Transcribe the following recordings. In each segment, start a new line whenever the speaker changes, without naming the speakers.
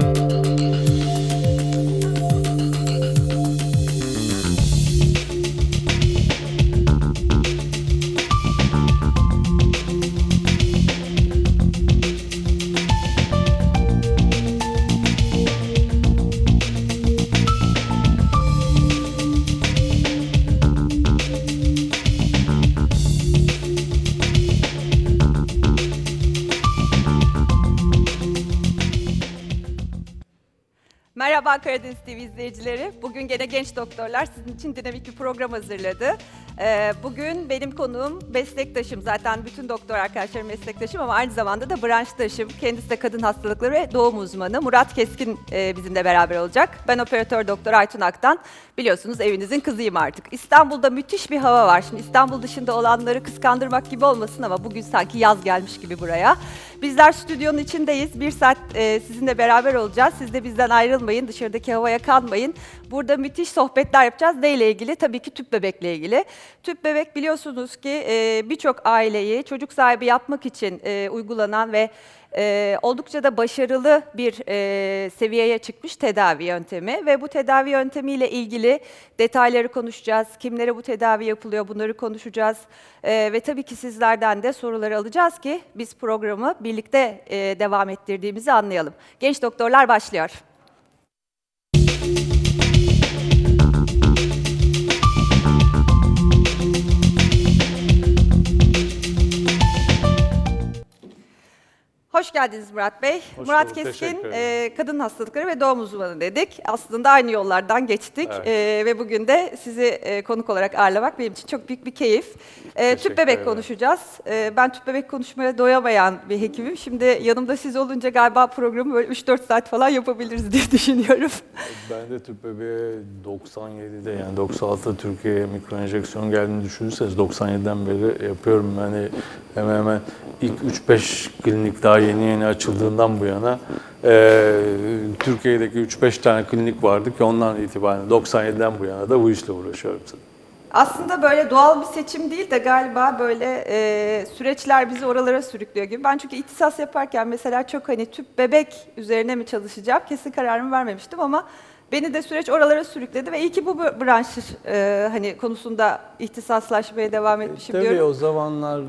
Bye. Merhaba Karadeniz TV izleyicileri. Bugün gene genç doktorlar sizin için dinamik bir program hazırladı. Ee, bugün benim konuğum meslektaşım. Zaten bütün doktor arkadaşlarım meslektaşım ama aynı zamanda da branştaşım. Kendisi de kadın hastalıkları ve doğum uzmanı. Murat Keskin e, bizimle beraber olacak. Ben operatör doktor Aytun Aktan. Biliyorsunuz evinizin kızıyım artık. İstanbul'da müthiş bir hava var. Şimdi İstanbul dışında olanları kıskandırmak gibi olmasın ama bugün sanki yaz gelmiş gibi buraya. Bizler stüdyonun içindeyiz. Bir saat e, sizinle beraber olacağız. Siz de bizden ayrılmayın. Dışarıdaki havaya kanmayın. Burada müthiş sohbetler yapacağız. Neyle ilgili? Tabii ki tüp bebekle ilgili. Tüp bebek biliyorsunuz ki e, birçok aileyi çocuk sahibi yapmak için e, uygulanan ve e, oldukça da başarılı bir e, seviyeye çıkmış tedavi yöntemi ve bu tedavi yöntemiyle ilgili detayları konuşacağız. Kimlere bu tedavi yapılıyor bunları konuşacağız E, ve tabii ki sizlerden de soruları alacağız ki biz programı birlikte e, devam ettirdiğimizi anlayalım. Genç doktorlar başlıyor. Geldiniz Murat Bey.
Hoş
Murat
bulduk,
Keskin, e, kadın hastalıkları ve doğum uzmanı dedik. Aslında aynı yollardan geçtik
Evet.
E, ve bugün de sizi e, konuk olarak ağırlamak benim için çok büyük bir keyif. E, tüp bebek
ederim.
konuşacağız. E, ben tüp bebek konuşmaya doyamayan bir hekimim. Şimdi yanımda siz olunca galiba programı böyle 3-4 saat falan yapabiliriz diye düşünüyorum.
Ben de tüp bebeğe 97'de yani 96'da Türkiye'ye mikroenjeksiyon geldiğini düşünürseniz 97'den beri yapıyorum. Yani hemen hemen ilk 3-5 klinik daha yeni yeni açıldığından bu yana e, Türkiye'deki 3-5 tane klinik vardı ki ondan itibaren 97'den bu yana da bu işle uğraşıyorum.
Aslında böyle doğal bir seçim değil de galiba böyle e, süreçler bizi oralara sürüklüyor gibi. Ben çünkü ihtisas yaparken mesela çok hani tüp bebek üzerine mi çalışacağım kesin kararımı vermemiştim ama beni de süreç oralara sürükledi ve iyi ki bu branş e, hani konusunda ihtisaslaşmaya devam etmişim
Tabii
diyorum.
o zamanlar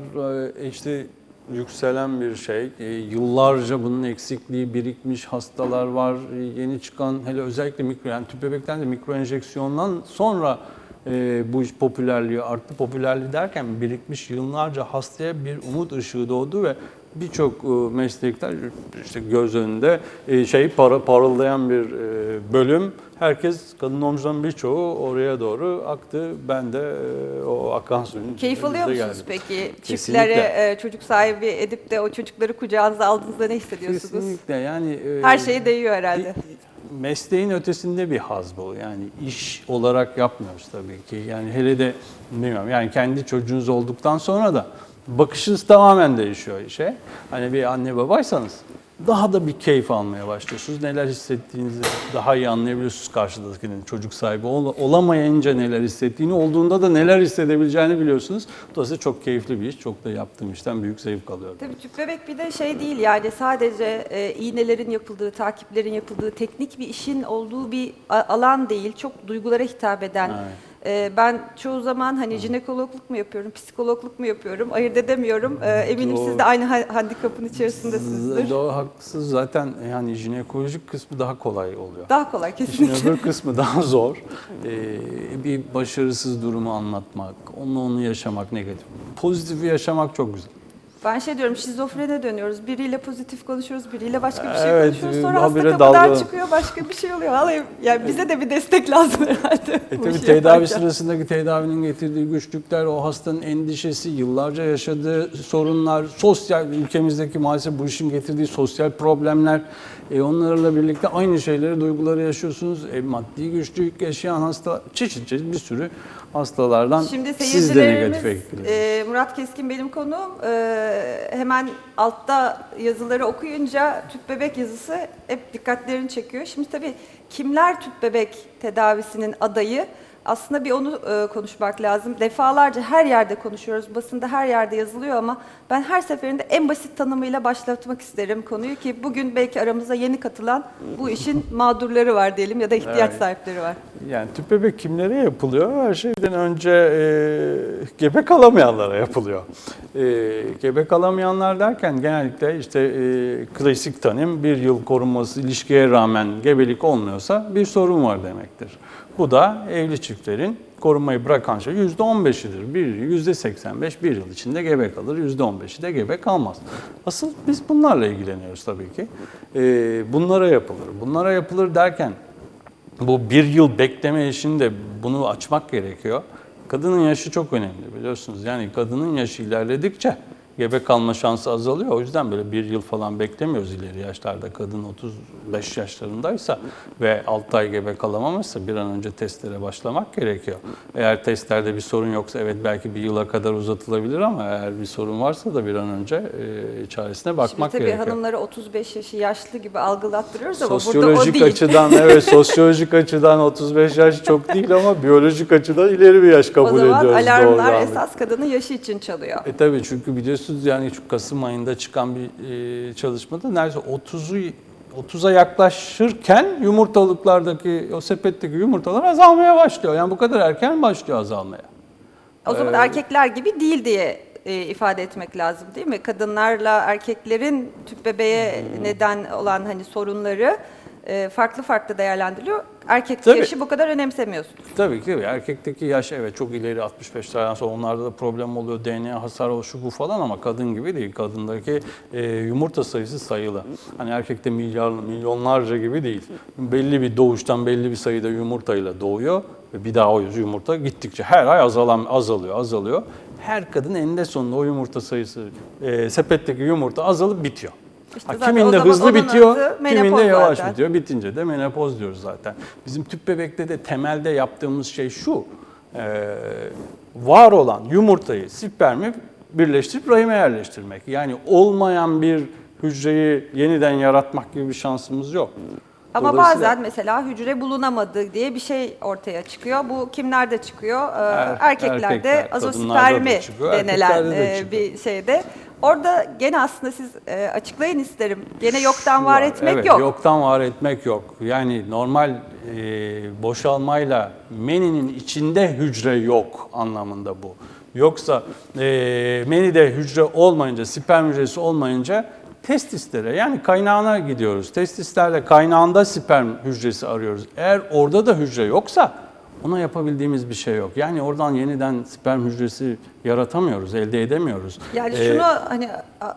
e, işte yükselen bir şey. E, Yıllarca bunun eksikliği birikmiş hastalar var. E, Yeni çıkan hele özellikle mikro yani tüp bebekten de mikro enjeksiyondan sonra e, bu iş popülerliği arttı. Popülerliği derken birikmiş yıllarca hastaya bir umut ışığı doğdu ve birçok e, meslektaş işte göz önünde e, şey para, parıldayan bir e, bölüm. Herkes kadın omuzların birçoğu oraya doğru aktı. Ben de o akan suyun
Keyif alıyor musunuz
geldik.
peki?
Kesinlikle.
Çiftlere çocuk sahibi edip de o çocukları kucağınıza aldığınızda ne hissediyorsunuz?
Kesinlikle yani
Her şeye değiyor herhalde.
mesleğin ötesinde bir haz bu. Yani iş olarak yapmıyoruz tabii ki. Yani hele de bilmiyorum yani kendi çocuğunuz olduktan sonra da bakışınız tamamen değişiyor işe. Hani bir anne babaysanız daha da bir keyif almaya başlıyorsunuz. Neler hissettiğinizi daha iyi anlayabiliyorsunuz karşıdakinin çocuk sahibi ol- olamayınca neler hissettiğini, olduğunda da neler hissedebileceğini biliyorsunuz. Dolayısıyla çok keyifli bir iş. Çok da yaptığım işten büyük zevk alıyorum.
Tabii tüp bebek bir de şey değil yani sadece e, iğnelerin yapıldığı, takiplerin yapıldığı, teknik bir işin olduğu bir alan değil. Çok duygulara hitap eden.
Evet.
E, ben çoğu zaman hani jinekologluk mu yapıyorum, psikologluk mu yapıyorum ayırt edemiyorum. E, eminim siz
Doğru.
de aynı ha- handikapın içerisindesinizdir.
Doğru haklısınız. Zaten yani jinekolojik kısmı daha kolay oluyor.
Daha kolay
İşin
kesinlikle.
öbür kısmı daha zor. Ee, bir başarısız durumu anlatmak, onu onu yaşamak negatif. Pozitifi yaşamak çok güzel.
Ben şey diyorum şizofrene dönüyoruz. Biriyle pozitif konuşuyoruz, biriyle başka bir şey
Evet,
konuşuyoruz. Sonra hasta kapıdan
dalgalan-
çıkıyor, başka bir şey oluyor. Vallahi yani bize de bir destek lazım herhalde.
E tabii tedavi
yaparken.
sırasındaki tedavinin getirdiği güçlükler, o hastanın endişesi, yıllarca yaşadığı sorunlar, sosyal ülkemizdeki maalesef bu işin getirdiği sosyal problemler, e, onlarla birlikte aynı şeyleri, duyguları yaşıyorsunuz. E, maddi güçlük yaşayan hasta, çeşit çeşit bir sürü hastalardan
Şimdi
siz de negatif
seyircilerimiz,
etkileniyorsunuz.
e, Murat Keskin benim konuğum. E, hemen altta yazıları okuyunca tüp bebek yazısı hep dikkatlerini çekiyor. Şimdi tabii kimler tüp bebek tedavisinin adayı? Aslında bir onu e, konuşmak lazım. Defalarca her yerde konuşuyoruz, basında her yerde yazılıyor ama ben her seferinde en basit tanımıyla başlatmak isterim konuyu ki bugün belki aramıza yeni katılan bu işin mağdurları var diyelim ya da ihtiyaç
Evet.
sahipleri var.
Yani tüp bebek kimlere yapılıyor? Her şeyden önce e, gebe kalamayanlara yapılıyor. E, gebe kalamayanlar derken genellikle işte e, klasik tanım bir yıl korunması ilişkiye rağmen gebelik olmuyorsa bir sorun var demektir. Bu da evli çiftlerin korunmayı bırakan şey %15'idir. Bir, %85 bir yıl içinde gebe kalır, %15'i de gebe kalmaz. Asıl biz bunlarla ilgileniyoruz tabii ki. E, bunlara yapılır. Bunlara yapılır derken bu bir yıl bekleme işinde bunu açmak gerekiyor. Kadının yaşı çok önemli biliyorsunuz. Yani kadının yaşı ilerledikçe gebe kalma şansı azalıyor. O yüzden böyle bir yıl falan beklemiyoruz ileri yaşlarda. Kadın 35 yaşlarındaysa ve 6 ay gebe kalamamışsa bir an önce testlere başlamak gerekiyor. Eğer testlerde bir sorun yoksa evet belki bir yıla kadar uzatılabilir ama eğer bir sorun varsa da bir an önce e, çaresine
Şimdi
bakmak
tabii
gerekiyor.
hanımları 35 yaşı yaşlı gibi algılattırıyoruz ama burada o
Sosyolojik
değil.
açıdan evet sosyolojik açıdan 35 yaş çok değil ama biyolojik açıdan ileri bir yaş kabul
o zaman
ediyoruz
alarmlar
doğrudan.
esas kadının yaşı için çalıyor.
E tabii çünkü biliyorsunuz yani şu Kasım ayında çıkan bir e, çalışmada neredeyse 30'u 30'a yaklaşırken yumurtalıklardaki o sepetteki yumurtalar azalmaya başlıyor. Yani bu kadar erken başlıyor azalmaya.
O zaman
Ee,
erkekler gibi değil diye e, ifade etmek lazım değil mi? Kadınlarla erkeklerin tüp bebeğe
Hmm.
neden olan hani sorunları e, farklı farklı değerlendiriliyor. Erkek
Tabii.
yaşı bu kadar önemsemiyorsunuz.
Tabii ki erkekteki yaş evet çok ileri 65'lerden sonra onlarda da problem oluyor. DNA hasar o şu bu falan ama kadın gibi değil. Kadındaki e, yumurta sayısı sayılı. Hani erkekte milyar, milyonlarca gibi değil. Belli bir doğuştan belli bir sayıda yumurtayla doğuyor ve bir daha o yumurta gittikçe her ay azalan azalıyor, azalıyor. Her kadın eninde sonunda o yumurta sayısı e, sepetteki yumurta azalıp bitiyor.
İşte
Ha, kiminde hızlı bitiyor, kiminde yavaş
zaten.
bitiyor. Bitince de menopoz diyoruz zaten. Bizim tüp bebekte de temelde yaptığımız şey şu. e, var olan yumurtayı, spermi birleştirip rahime yerleştirmek. Yani olmayan bir hücreyi yeniden yaratmak gibi bir şansımız yok.
Ama bazen mesela hücre bulunamadı diye bir şey ortaya çıkıyor. Bu kimlerde çıkıyor? Ee,
Er-
erkeklerde
erkekler,
azospermi
çıkıyor,
denilen
de
bir şeyde. Orada gene aslında siz e, açıklayın isterim. Gene yoktan var
Var,
etmek
evet,
yok.
Yoktan var etmek yok. Yani normal e, boşalmayla meninin içinde hücre yok anlamında bu. Yoksa e, menide hücre olmayınca, sperm hücresi olmayınca testislere yani kaynağına gidiyoruz. Testislerde kaynağında sperm hücresi arıyoruz. Eğer orada da hücre yoksa ona yapabildiğimiz bir şey yok. Yani oradan yeniden sperm hücresi yaratamıyoruz, elde edemiyoruz.
Yani
E,
şunu hani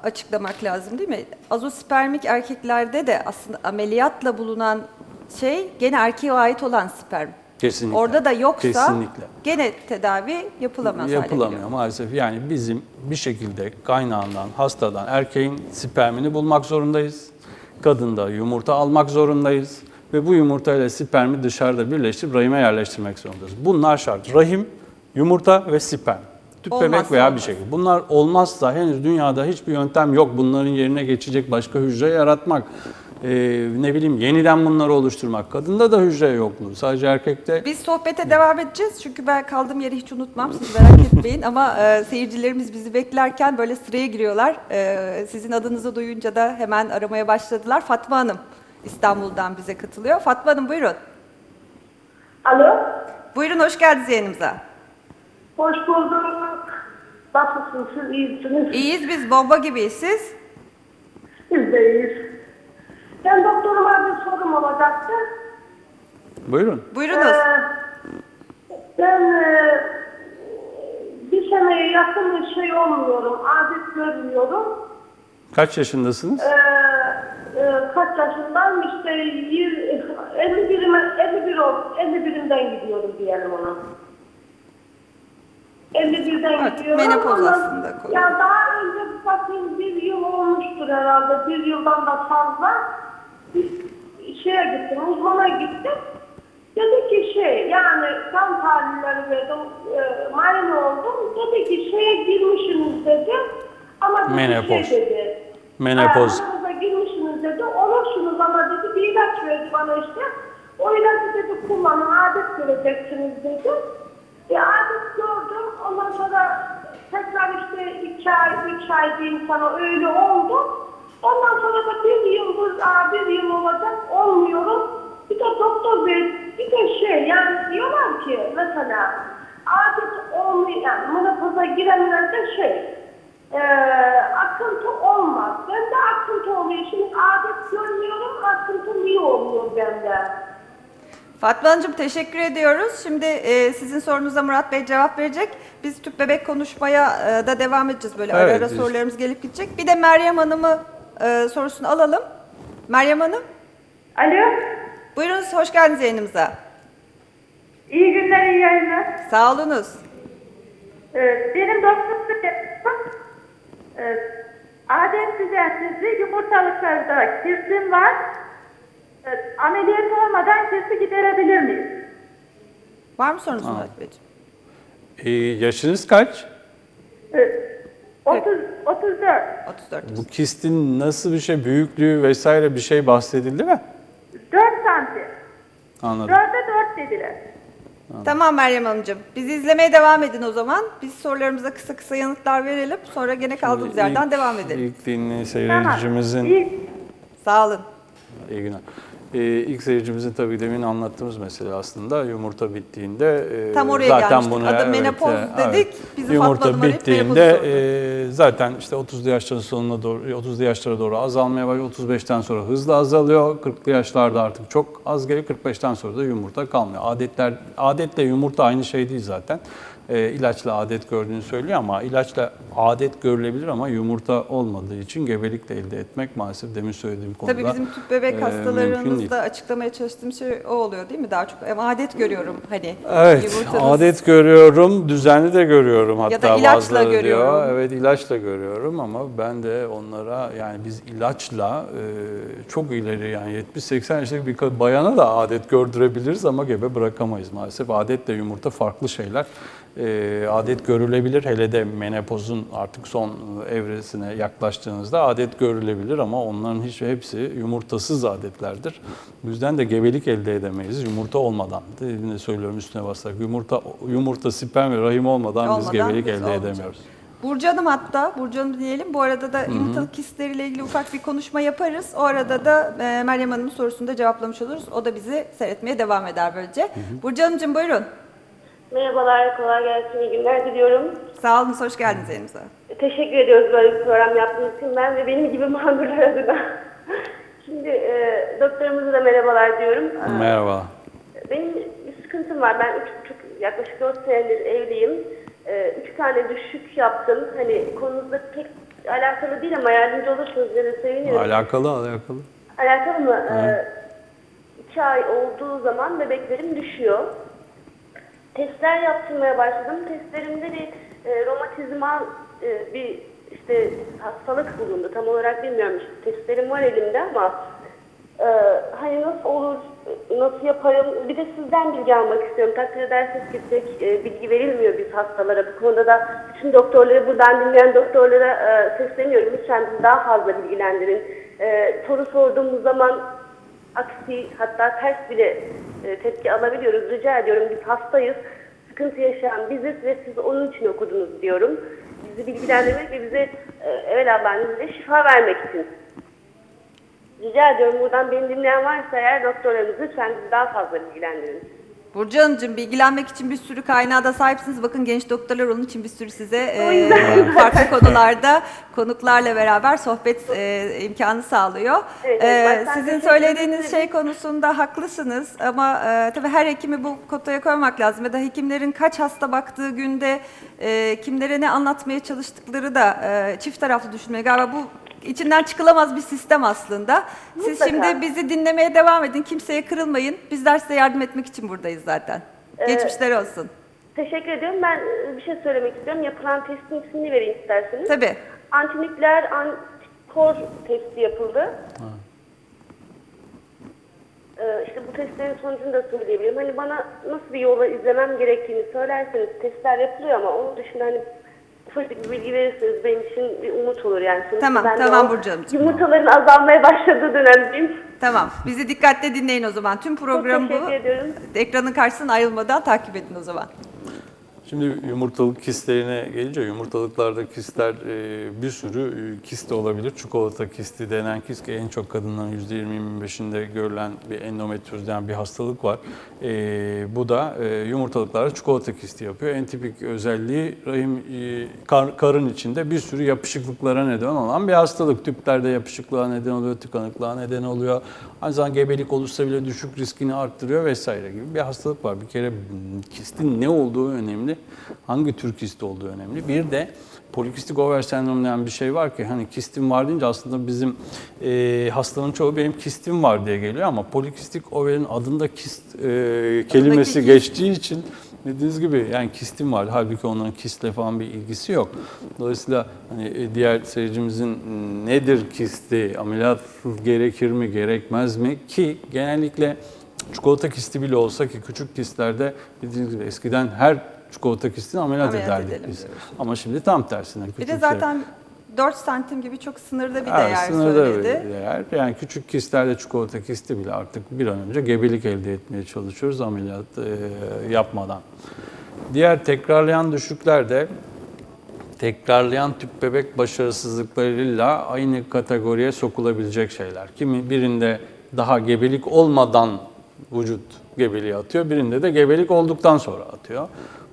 açıklamak lazım değil mi? Azospermik erkeklerde de aslında ameliyatla bulunan şey gene erkeğe ait olan sperm.
Kesinlikle.
Orada da yoksa
Kesinlikle.
gene tedavi yapılamaz
Yapılamıyor maalesef. Yani bizim bir şekilde kaynağından, hastadan erkeğin spermini bulmak zorundayız. Kadında yumurta almak zorundayız. Ve bu yumurtayla spermi dışarıda birleştirip rahime yerleştirmek zorundayız. Bunlar şart. Rahim, yumurta ve sperm. Tüp
Olmazsa
bebek veya bir
olmaz.
şey. Bunlar olmazsa henüz dünyada hiçbir yöntem yok. Bunların yerine geçecek başka hücre yaratmak. Ee, ne bileyim yeniden bunları oluşturmak. Kadında da hücre yokluğu. Sadece erkekte
Biz sohbete devam edeceğiz çünkü ben kaldığım yeri hiç unutmam siz merak etmeyin ama e, seyircilerimiz bizi beklerken böyle sıraya giriyorlar. E, sizin adınızı duyunca da hemen aramaya başladılar. Fatma Hanım İstanbul'dan bize katılıyor. Fatma Hanım buyurun.
Alo,
Buyurun hoş geldiniz yayınımıza.
hoş bulduk. Nasılsınız, siz iyisiniz?
İyiyiz biz bomba gibiyiz siz.
Biz de iyiyiz. Ben doktoruma bir sorum olacaktı.
buyurun.
Buyurunuz.
Ee, ben e, bir seneye yakın bir şey olmuyorum, adet görmüyorum.
Kaç yaşındasınız?
Ee, kaç yaşındayım işte yir- 51'ime 51 ol 51'imden gidiyorum diyelim ona. 51'den
Artık
gidiyorum.
menopoz
ama-
aslında konu.
Ya daha önce bakayım bir yıl olmuştur herhalde. Bir yıldan da fazla. Bir şeye gittim, uzmana gittim. Dedi ki şey yani kan tahlilleri verdim, e, muayene oldum. Dedi ki şeye girmişsiniz dedi. Ama dedi
Menopoz.
şey dedi.
Menopoz.
Hayatınıza girmişsiniz dedi. Olursunuz ama dedi bir ilaç verdi bana işte. O ilacı dedi kullanın, adet göreceksiniz dedi. Bir adet gördüm, ondan sonra tekrar işte iki ay, üç ay diyeyim sana öyle oldu. Ondan sonra da bir aa, bir yıl olacak, olmuyorum. Bir de doktor bey, bir de şey yani diyorlar ki mesela adet olmayan, yani menopoza girenlerde şey, eee akıntı olmaz. Bende akıntı oluyor. Şimdi adet görmüyorum, akıntı niye oluyor bende?
Fatma Hanımcığım teşekkür ediyoruz. Şimdi e, sizin sorunuza Murat Bey cevap verecek. Biz tüp bebek konuşmaya e, da devam edeceğiz. Böyle ara
Evet,
ara
biz-
sorularımız gelip gidecek. Bir de Meryem Hanım'ı e, sorusunu alalım. Meryem Hanım,
Alo,
buyurunuz hoş geldiniz yayınımıza.
iyi günler, iyi yayınlar.
Sağ olunuz.
Ee, benim doktor e, adet düzensizliği yumurtalıklarda kirsim var. Ee, ameliyat olmadan kirsi giderebilir miyiz?
Var mı sorunuz Murat Beyciğim?
Ee, yaşınız kaç?
Ee, 30, 34,
34.
Bu kistin nasıl bir şey, büyüklüğü vesaire bir şey bahsedildi mi?
4 santim.
Anladım.
4'e 4 dediler.
Tamam Meryem Hanımcığım. Bizi izlemeye devam edin o zaman. Biz sorularımıza kısa kısa yanıtlar verelim. Sonra gene kaldığımız yerden devam edelim.
İlk dinli
Tamam.
seyircimizin
İyi,
Sağ olun.
İyi günler. Ee, ilk seyircimizin tabii demin anlattığımız mesele aslında yumurta bittiğinde e,
Tam oraya
zaten
gelmiştik.
bunu
Adı menopoz
e,
dedik. Bizi Fatma
yumurta
Hanım arayıp
bittiğinde e, zaten işte 30'lu yaşların sonuna doğru 30'lu yaşlara doğru azalmaya başlıyor. 35'ten sonra hızla azalıyor. 40'lı yaşlarda artık çok az geliyor. 45'ten sonra da yumurta kalmıyor. Adetler adetle yumurta aynı şey değil zaten. E, ilaçla adet gördüğünü söylüyor ama ilaçla adet görülebilir ama yumurta olmadığı için gebelikle elde etmek maalesef demin söylediğim konuda
Tabii bizim tüp bebek
e,
hastalarımızda açıklamaya çalıştığım şey o oluyor değil mi? Daha çok ama adet görüyorum hani.
Evet,
yumurtanız-
adet görüyorum, düzenli de görüyorum hatta
Ya da ilaçla görüyorum.
diyor. Evet, ilaçla görüyorum ama ben de onlara yani biz ilaçla e, çok ileri yani 70-80 yaşındaki bir bayana da adet gördürebiliriz ama gebe bırakamayız maalesef. Adetle yumurta farklı şeyler. E, adet görülebilir hele de menopozun artık son evresine yaklaştığınızda adet görülebilir ama onların hiç hepsi yumurtasız adetlerdir. Bu yüzden de gebelik elde edemeyiz yumurta olmadan. Yine söylüyorum üstüne basarak yumurta yumurta sperm ve rahim olmadan, biz
Olmadan
gebelik
biz
elde
olmayacak.
edemiyoruz.
Burcu Hanım hatta, Burcu Hanım diyelim. Bu arada da yumurtalık kistleriyle ilgili ufak bir konuşma yaparız. O arada da e, Meryem Hanım'ın sorusunu da cevaplamış oluruz. O da bizi seyretmeye devam eder böylece. Burcu Hanımcığım buyurun.
Merhabalar, kolay gelsin, iyi günler diliyorum.
Sağ olun, hoş geldiniz elimize.
Teşekkür ediyoruz böyle bir program yaptığınız için ben ve benim gibi mağdurlar adına. Şimdi e, doktorumuza da merhabalar diyorum. E,
Merhaba.
Benim bir sıkıntım var. Ben üç buçuk, yaklaşık dört senedir evliyim. E, üç tane düşük yaptım. Hani konunuzda pek alakalı değil ama yardımcı olursanız bize de sevinirim.
Alakalı alakalı.
Alakalı mı? Ee, iki ay olduğu zaman bebeklerim düşüyor. Testler yaptırmaya başladım. Testlerimde bir e, romatizmal e, bir işte hastalık bulundu. Tam olarak bilmiyorum. İşte testlerim var elimde ama e, hani nasıl olur, nasıl yaparım? Bir de sizden bilgi almak istiyorum. Takdir ederseniz ki tek e, bilgi verilmiyor biz hastalara. Bu konuda da bütün doktorları, buradan dinleyen doktorlara e, sesleniyorum. Lütfen bizi daha fazla bilgilendirin. E, soru sorduğumuz zaman aksi hatta ters bile e, tepki alabiliyoruz. Rica ediyorum biz hastayız. Sıkıntı yaşayan biziz ve siz onun için okudunuz diyorum. Bizi bilgilendirmek ve bize e, evvel Allah'ın şifa vermek için. Rica ediyorum buradan beni dinleyen varsa eğer doktorlarımız lütfen daha fazla bilgilendirin.
Burcu Hanımcığım bilgilenmek için bir sürü kaynağa da sahipsiniz. Bakın genç doktorlar onun için bir sürü size e, farklı konularda konuklarla beraber sohbet e, imkanı sağlıyor.
Evet,
E,
evet,
sizin söylediğiniz şey konusunda haklısınız ama e, tabii her hekimi bu kotaya koymak lazım ya da hekimlerin kaç hasta baktığı günde e, kimlere ne anlatmaya çalıştıkları da e, çift taraflı düşünmeye galiba bu içinden çıkılamaz bir sistem aslında. Siz
Mutlaka.
şimdi bizi dinlemeye devam edin. Kimseye kırılmayın. Bizler size yardım etmek için buradayız zaten.
Ee,
Geçmişler olsun.
Teşekkür ediyorum. Ben e, bir şey söylemek istiyorum. Yapılan testin ismini vereyim isterseniz.
Tabii.
Antinükleer antikor testi yapıldı. Ee, işte bu testlerin sonucunu da söyleyebilirim. Hani bana nasıl bir yola izlemem gerektiğini söylerseniz testler yapılıyor ama onun dışında hani ufacık bir bilgi verirseniz benim için bir umut olur yani. Sonuçta
Tamam,
ben de
tamam
o
Burcu Hanımcığım.
Yumurtaların azalmaya başladığı dönemdeyim.
Tamam. Bizi dikkatle dinleyin o zaman. Tüm program bu.
teşekkür ediyorum.
Ekranın karşısına ayrılmadan takip edin o zaman.
Şimdi yumurtalık kistlerine gelince yumurtalıklarda kistler e, bir sürü e, kist olabilir. Çikolata kisti denen kist ki en çok kadınların %20-25'inde görülen bir endometrioz denen bir hastalık var. E, bu da yumurtalıklarda çikolata kisti yapıyor. En tipik özelliği rahim kar- karın içinde bir sürü yapışıklıklara neden olan bir hastalık. Tüplerde yapışıklığa neden oluyor, tıkanıklığa neden oluyor. Aynı zamanda gebelik olursa bile düşük riskini arttırıyor vesaire gibi bir hastalık var. Bir kere kistin ne olduğu önemli, hangi tür kist olduğu önemli. Bir de polikistik over sendromu denen bir şey var ki hani kistim var deyince aslında bizim e, hastaların çoğu benim kistim var diye geliyor ama polikistik overin adında kist e, kelimesi
kist.
geçtiği için dediğiniz gibi yani kistim var. Halbuki onların kistle falan bir ilgisi yok. Dolayısıyla hani e, diğer seyircimizin nedir kisti, ameliyat gerekir mi, gerekmez mi ki genellikle çikolata kisti bile olsa ki küçük kistlerde dediğiniz gibi eskiden her çikolata kistini ameliyat,
Ameliyat
ederdik
edelim
biz.
diyoruz.
Ama şimdi tam tersine.
Bir de
şey-
zaten 4 santim gibi çok sınırda bir
Evet,
değer
sınırda
söyledi.
bir değer. Yani küçük kistlerde çikolata kisti bile artık bir an önce gebelik elde etmeye çalışıyoruz ameliyat e, yapmadan. Diğer tekrarlayan düşükler de tekrarlayan tüp bebek başarısızlıklarıyla aynı kategoriye sokulabilecek şeyler. Kimi birinde daha gebelik olmadan vücut gebeliği atıyor, birinde de gebelik olduktan sonra atıyor.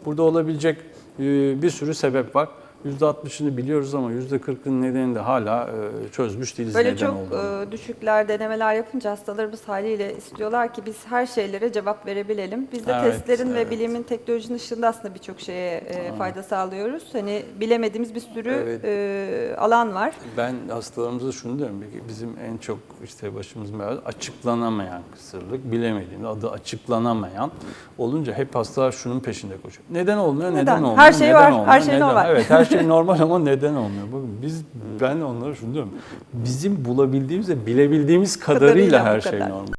Burada olabilecek e, bir sürü sebep var. %60'ını biliyoruz ama %40'ın nedenini de hala e, çözmüş değiliz
Böyle
neden
çok
olduğunu.
e, düşükler, denemeler yapınca hastalarımız haliyle istiyorlar ki biz her şeylere cevap verebilelim. Biz de
Evet,
testlerin ve
evet.
bilimin teknolojinin ışığında aslında birçok şeye e, fayda sağlıyoruz. Hani bilemediğimiz bir sürü
Evet.
e, alan var.
Ben hastalarımıza şunu diyorum, peki bizim en çok işte başımız belada açıklanamayan kısırlık, bilemediğimiz adı açıklanamayan olunca hep hastalar şunun peşinde koşuyor. Neden olmuyor, neden,
Neden?
olmuyor,
Her şey
neden
var, her
olmuyor,
şey
neden?
normal.
Evet, her şey normal ama neden olmuyor? Biz, ben onlara şunu diyorum, bizim bulabildiğimiz ve bilebildiğimiz kadarıyla,
Kadarıyla
her şey
kadar.
normal.